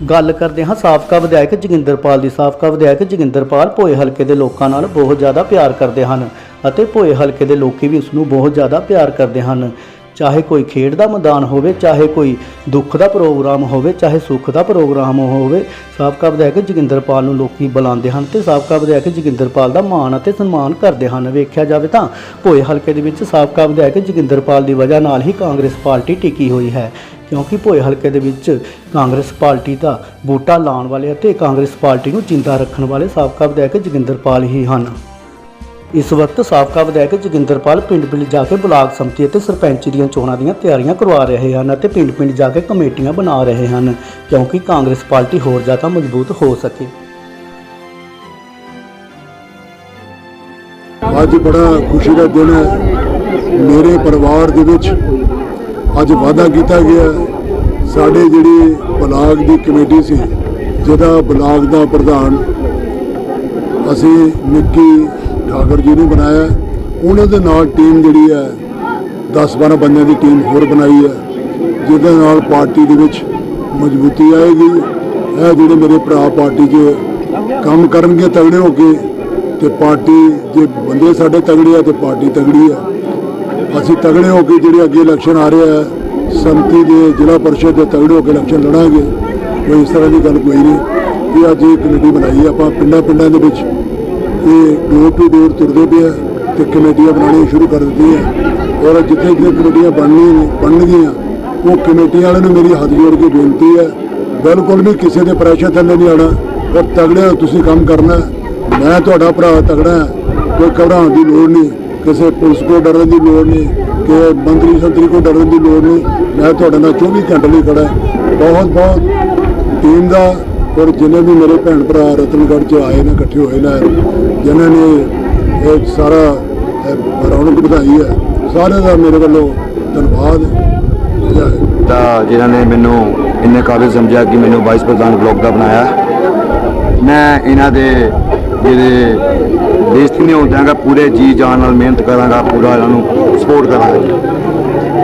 ਗੱਲ ਕਰਦੇ ਹਾਂ ਸਾਬਕਾ ਵਿਧਾਇਕ ਜੋਗਿੰਦਰਪਾਲ ਦੀ। ਸਾਬਕਾ ਵਿਧਾਇਕ ਜੋਗਿੰਦਰਪਾਲ ਭੋਏ ਹਲਕੇ ਦੇ ਲੋਕਾਂ ਨਾਲ ਬਹੁਤ ਜ਼ਿਆਦਾ ਪਿਆਰ ਕਰਦੇ ਹਨ ਅਤੇ ਭੋਏ ਹਲਕੇ ਦੇ ਲੋਕੀ ਵੀ ਉਸ ਨੂੰ ਬਹੁਤ ਜ਼ਿਆਦਾ ਪਿਆਰ ਕਰਦੇ ਹਨ। ਚਾਹੇ ਕੋਈ ਖੇਡ ਦਾ ਮੈਦਾਨ ਹੋਵੇ, ਚਾਹੇ ਕੋਈ ਦੁੱਖ ਦਾ ਪ੍ਰੋਗਰਾਮ ਹੋਵੇ, ਚਾਹੇ ਸੁੱਖ ਦਾ ਪ੍ਰੋਗਰਾਮ ਹੋਵੇ, ਸਾਬਕਾ ਵਿਧਾਇਕ ਜੋਗਿੰਦਰਪਾਲ ਨੂੰ ਲੋਕੀ ਬੁਲਾਉਂਦੇ ਹਨ ਤੇ ਸਾਬਕਾ ਵਿਧਾਇਕ ਜੋਗਿੰਦਰਪਾਲ ਦਾ ਮਾਣ ਅਤੇ ਸਨਮਾਨ ਕਰਦੇ ਹਨ। ਵੇਖਿਆ ਜਾਵੇ ਤਾਂ ਭੋਏ ਹਲਕੇ ਦੇ ਵਿੱਚ ਸਾਬਕਾ ਵਿਧਾਇਕ ਜੋਗਿੰਦਰਪਾਲ ਦੀ ਵਜ੍ਹਾ ਨਾਲ ਹੀ ਕਾਂਗਰਸ ਪਾਰਟੀ ਟਿਕੀ ਹੋਈ ਹੈ। ਕਿਉਂਕਿ ਭੋਏ ਹਲਕੇ ਦੇ ਵਿੱਚ ਕਾਂਗਰਸ ਪਾਰਟੀ ਦਾ ਬੂਟਾ ਲਾਉਣ ਵਾਲੇ ਅਤੇ ਕਾਂਗਰਸ ਪਾਰਟੀ ਨੂੰ ਜਿੰਦਾ ਰੱਖਣ ਵਾਲੇ ਸਾਬਕਾ ਵਿਧਾਇਕ ਜੋਗਿੰਦਰਪਾਲ ਹੀ ਹਨ। ਇਸ ਵਕਤ ਸਾਬਕਾ ਵਿਧਾਇਕ ਜੋਗਿੰਦਰਪਾਲ ਪਿੰਡ-ਪਿੰਡ ਜਾ ਕੇ ਬਲਾਕ ਸੰਮਤੀ ਅਤੇ ਸਰਪੰਚ ਦੀਆਂ ਚੋਣਾਂ ਦੀਆਂ ਤਿਆਰੀਆਂ ਕਰਵਾ ਰਹੇ ਹਨ ਅਤੇ ਪਿੰਡ-ਪਿੰਡ ਜਾ ਕੇ ਕਮੇਟੀਆਂ ਬਣਾ ਰਹੇ ਹਨ, ਕਿਉਂਕਿ ਕਾਂਗਰਸ ਪਾਰਟੀ ਹੋਰ ਜ਼ਿਆਦਾ ਮਜ਼ਬੂਤ ਹੋ ਸਕੇ। ਅੱਜ ਬੜਾ ਖੁਸ਼ੀ ਦਾ ਦਿਨ ਹੈ। ਮੇਰੇ ਪਰਿਵਾਰ ਦੇ ਵਿੱਚ ਅੱਜ ਵਾਅਦਾ ਕੀਤਾ ਗਿਆ ਸਾਡੇ ਜਿਹੜੀ ਬਲਾਕ ਦੀ ਕਮੇਟੀ ਸੀ, ਜਿਹਦਾ ਬਲਾਕ ਦਾ ਪ੍ਰਧਾਨ ਅਸੀਂ ਨਿੱਕੀ ਠਾਕਰ ਜੀ ਨੂੰ ਬਣਾਇਆ ਉਹਨਾਂ ਦੇ ਨਾਲ ਟੀਮ ਜਿਹੜੀ ਹੈ 10-12 ਬੰਦਿਆਂ ਦੀ ਟੀਮ ਹੋਰ ਬਣਾਈ ਹੈ। ਜਿਹਦੇ ਨਾਲ ਪਾਰਟੀ ਦੇ ਵਿੱਚ ਮਜ਼ਬੂਤੀ ਆਏਗੀ। ਇਹ ਜਿਹੜੇ ਮੇਰੇ ਭਰਾ ਪਾਰਟੀ 'ਚ ਕੰਮ ਕਰਨਗੇ ਤਗੜੇ ਹੋ ਕੇ, ਤੇ ਪਾਰਟੀ ਜੇ ਬੰਦੇ ਸਾਡੇ ਤਗੜੇ ਆ, ਤੇ ਪਾਰਟੀ ਤਗੜੀ ਆ ਅਸੀਂ ਤਗੜੇ ਹੋ ਕੇ ਜਿਹੜੇ ਅੱਗੇ ਇਲੈਕਸ਼ਨ ਆ ਰਿਹਾ ਹੈ ਸੰਤੀ ਦੇ ਜ਼ਿਲ੍ਹਾ ਪਰਿਸ਼ਦ ਦੇ ਤਗੜੇ ਹੋ ਕੇ ਇਲੈਕਸ਼ਨ ਲੜਾਂਗੇ, ਕੋਈ ਇਸ ਤਰ੍ਹਾਂ ਦੀ ਗੱਲ ਕੋਈ ਨਹੀਂ। ਇਹ ਅੱਜ ਇਹ ਕਮੇਟੀ ਬਣਾਈ ਆਪਾਂ ਪਿੰਡਾਂ ਪਿੰਡਾਂ ਦੇ ਵਿੱਚ ਇਹ ਡੋਰ ਟੂ ਡੋਰ ਤੁਰਦੇ ਪਏ ਆ ਤੇ ਕਮੇਟੀਆਂ ਬਣਾਉਣੀਆਂ ਸ਼ੁਰੂ ਕਰ ਦਿੱਤੀਆਂ ਔਰ ਜਿੱਥੇ ਜਿੱਥੇ ਕਮੇਟੀਆਂ ਬਣਨੀਆਂ ਬਣਨਗੀਆਂ, ਉਹ ਕਮੇਟੀਆਂ ਵਾਲਿਆਂ ਨੂੰ ਮੇਰੀ ਹੱਥ ਜੋੜ ਕੇ ਬੇਨਤੀ ਹੈ ਬਿਲਕੁਲ ਵੀ ਕਿਸੇ ਦੇ ਪ੍ਰੈਸ਼ਰ ਥੱਲੇ ਨਹੀਂ ਆਉਣਾ। ਔਰ ਤਗੜੇ ਤੁਸੀਂ ਕੰਮ ਕਰਨਾ, ਮੈਂ ਤੁਹਾਡਾ ਭਰਾ ਤਗੜਾ ਹਾਂ ਕੋਈ ਘਬਰਾਉਣ ਦੀ ਲੋੜ ਨਹੀਂ, ਕਿਸੇ ਪੁਲਿਸ ਕੋਲ ਡਰਨ ਦੀ ਲੋੜ ਨਹੀਂ। ਕਿ ਮੰਤਰੀ ਸੰਤਰੀ ਕੋਲ ਡਰਨ ਦੀ ਲੋੜ ਨਹੀਂ, ਮੈਂ ਤੁਹਾਡੇ ਨਾਲ 24 ਘੰਟੇ ਲਈ ਖੜਾ ਬਹੁਤ ਬਹੁਤ ਟੀਮ ਦਾ ਔਰ ਜਿੰਨੇ ਵੀ ਮੇਰੇ ਭੈਣ ਭਰਾ ਰਤਨਗੜ੍ਹ 'ਚ ਆਏ ਨੇ, ਇਕੱਠੇ ਹੋਏ ਨੇ, ਜਿਨ੍ਹਾਂ ਨੇ ਇਹ ਸਾਰਾ, ਇਹ ਰੌਣਕ ਵਧਾਈ ਹੈ, ਸਾਰਿਆਂ ਦਾ ਮੇਰੇ ਵੱਲੋਂ ਧੰਨਵਾਦ। ਤਾਂ ਜਿਨ੍ਹਾਂ ਨੇ ਮੈਨੂੰ ਇੰਨੇ ਕਾਬਿਲ ਸਮਝਿਆ ਕਿ ਮੈਨੂੰ ਵਾਈਸ ਪ੍ਰਧਾਨ ਬਲਾਕ ਦਾ ਬਣਾਇਆ, ਮੈਂ ਇਹਨਾਂ ਦੇ ਜਿਹੜੇ ਬੇਇੱਜ਼ਤੀ ਨਹੀਂ ਹੋਣ ਦਿਆਂਗਾ ਪੂਰੇ ਜੀ ਜਾਨ ਨਾਲ ਮਿਹਨਤ ਕਰਾਂਗਾ, ਪੂਰਾ ਇਹਨਾਂ ਨੂੰ ਸਪੋਰਟ ਕਰਾਂਗਾ